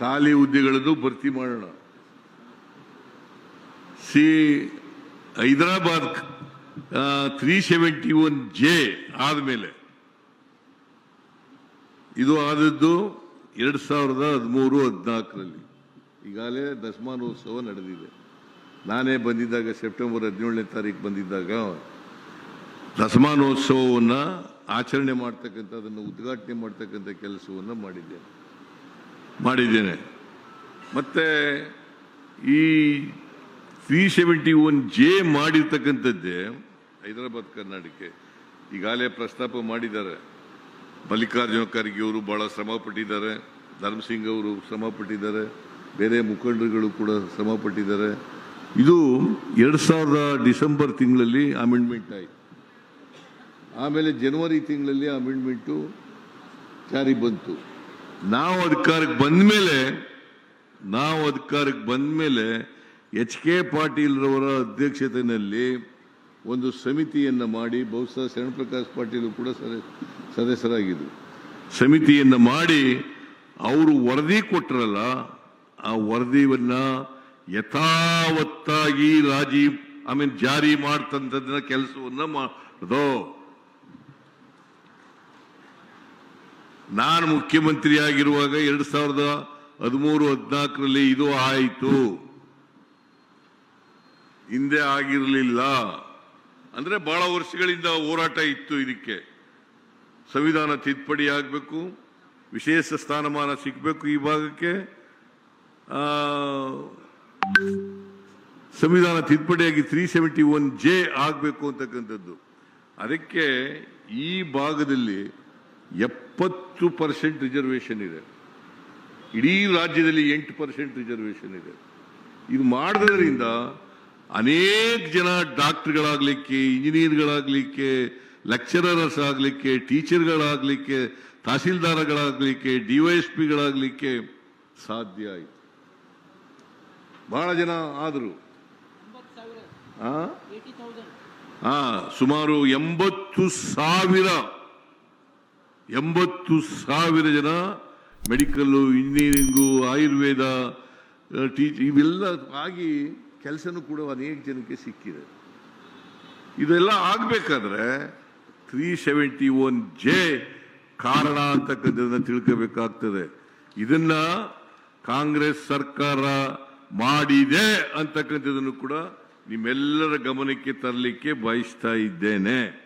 ಖಾಲಿ ಹುದ್ದೆಗಳನ್ನು ಭರ್ತಿ ಮಾಡೋಣ. C Hyderabad three seventy one J ಆದಮೇಲೆ. ಇದು ಆದದ್ದು ಎರಡ್ ಸಾವಿರದ ಹದಿಮೂರು, ಹದಿನಾಲ್ಕರಲ್ಲಿ. ಈಗಾಗಲೇ ದಸಮಾನೋತ್ಸವ ನಡೆದಿದೆ. ನಾನೇ ಬಂದಿದ್ದಾಗ ಸೆಪ್ಟೆಂಬರ್ ಹದಿನೇಳನೇ ತಾರೀಕು ಬಂದಿದ್ದಾಗ ದಸಮಾನೋತ್ಸವವನ್ನು ಆಚರಣೆ ಮಾಡ್ತಕ್ಕಂಥ ಅದನ್ನು ಉದ್ಘಾಟನೆ ಮಾಡ್ತಕ್ಕಂಥ ಕೆಲಸವನ್ನು ಮಾಡಿದ್ದೇನೆ. ಮಾಡಿದ್ದೇನೆ. ಮತ್ತೆ ಈ ತ್ರೀ ಸೆವೆಂಟಿ ಒನ್ ಜೆ ಮಾಡಿರ್ತಕ್ಕಂಥದ್ದೇ ಹೈದರಾಬಾದ್ ಕರ್ನಾಟಕಕ್ಕೆ. ಈಗಾಗಲೇ ಪ್ರಸ್ತಾಪ ಮಾಡಿದ್ದಾರೆ. ಮಲ್ಲಿಕಾರ್ಜುನ ಖರ್ಗೆ ಅವರು ಭಾಳ ಶ್ರಮ ಪಟ್ಟಿದ್ದಾರೆ. ಧರ್ಮಸಿಂಗ್ ಅವರು ಶ್ರಮ ಪಟ್ಟಿದ್ದಾರೆ. ಬೇರೆ ಮುಖಂಡರುಗಳು ಕೂಡ ಶ್ರಮ ಪಟ್ಟಿದ್ದಾರೆ. ಇದು ಎರಡು ಸಾವಿರದ ಡಿಸೆಂಬರ್ ತಿಂಗಳಲ್ಲಿ ಅಮೆಂಡ್ಮೆಂಟ್ ಆಯಿತು. ಆಮೇಲೆ ಜನವರಿ ತಿಂಗಳಲ್ಲಿ ಅಮೆಂಡ್ಮೆಂಟು ಜಾರಿ ಬಂತು. ನಾವು ಅಧಿಕಾರಕ್ಕೆ ಬಂದ ಮೇಲೆ, ನಾವು ಅಧಿಕಾರಕ್ಕೆ ಬಂದ ಮೇಲೆ ಎಚ್ ಕೆ ಪಾಟೀಲ್ರವರ ಅಧ್ಯಕ್ಷತೆಯಲ್ಲಿ ಒಂದು ಸಮಿತಿಯನ್ನು ಮಾಡಿ, ಬಹುಶಃ ಶರಣಪ್ರಕಾಶ್ ಪಾಟೀಲ್ ಕೂಡ ಸದ- ಸದಸ್ಯರಾಗಿದ್ದರು ಸಮಿತಿಯನ್ನು ಮಾಡಿ ಅವರು ವರದಿ ಕೊಟ್ಟರಲ್ಲ ಆ ವರದಿಯನ್ನು ಯಥಾವತ್ತಾಗಿ ರಾಜಿ ಮೀನ್ ಜಾರಿ ಮಾಡ್ತಂಥದ್ದನ್ನ ಕೆಲಸವನ್ನು ಮಾಡೋದು ನಾನು ಮುಖ್ಯಮಂತ್ರಿ ಆಗಿರುವಾಗ ಎರಡ್ ಸಾವಿರದ ಹದಿಮೂರು, ಹದಿನಾಲ್ಕರಲ್ಲಿ ಇದು ಆಯಿತು. ಹಿಂದೆ ಆಗಿರಲಿಲ್ಲ. ಅಂದ್ರೆ ಬಹಳ ವರ್ಷಗಳಿಂದ ಹೋರಾಟ ಇತ್ತು ಇದಕ್ಕೆ. ಸಂವಿಧಾನ ತಿದ್ದುಪಡಿ ಆಗಬೇಕು, ವಿಶೇಷ ಸ್ಥಾನಮಾನ ಸಿಗಬೇಕು ಈ ಭಾಗಕ್ಕೆ. ಸಂವಿಧಾನ ತಿದ್ದುಪಡಿಯಾಗಿ ತ್ರೀ ಸೆವೆಂಟಿ ಒನ್ ಜೆ ಆಗಬೇಕು ಅಂತಕ್ಕಂಥದ್ದು. ಅದಕ್ಕೆ ಈ ಭಾಗದಲ್ಲಿ ಎಪ್ಪತ್ತು ಪರ್ಸೆಂಟ್ ರಿಸರ್ವೇಷನ್ ಇದೆ. ಇಡೀ ರಾಜ್ಯದಲ್ಲಿ ಎಂಟು ಪರ್ಸೆಂಟ್ ರಿಸರ್ವೇಷನ್ ಇದೆ. ಇದು ಮಾಡಿದ್ರಿಂದ ಅನೇಕ ಜನ ಡಾಕ್ಟರ್ಗಳಾಗ್ಲಿಕ್ಕೆ ಇಂಜಿನಿಯರ್ಗಳಾಗಲಿಕ್ಕೆ ಲೆಕ್ಚರರ್ಸ್ ಡಿ ವೈ ಎಸ್ ಪಿಗಳಾಗ್ಲಿಕ್ಕೆ ಸಾಧ್ಯ ಆಯಿತು. ಬಹಳ ಜನ ಆದರು. ಆ? ಹಾ ಸುಮಾರು ಎಂಬತ್ತು ಸಾವಿರ ಎಂಬತ್ತು ಸಾವಿರ ಜನ ಮೆಡಿಕಲ್ಲು ಇಂಜಿನಿಯರಿಂಗು ಆಯುರ್ವೇದ ಟೀಚ್ ಇವೆಲ್ಲ ಆಗಿ ಕೆಲಸನೂ ಕೂಡ ಅನೇಕ ಜನಕ್ಕೆ ಸಿಕ್ಕಿದೆ. ಇದೆಲ್ಲ ಆಗಬೇಕಾದ್ರೆ ತ್ರೀ ಸೆವೆಂಟಿ ಒನ್ ಜೆ ಕಾರಣ ಅಂತಕ್ಕಂಥದ್ದನ್ನು ತಿಳ್ಕೋಬೇಕಾಗ್ತದೆ. ಇದನ್ನ ಕಾಂಗ್ರೆಸ್ ಸರ್ಕಾರ ಮಾಡಿದೆ ಅಂತಕ್ಕಂಥದ್ದನ್ನು ಕೂಡ ನಿಮ್ಮೆಲ್ಲರ ಗಮನಕ್ಕೆ ತರಲಿಕ್ಕೆ ಬಯಸ್ತಾ ಇದ್ದೇನೆ.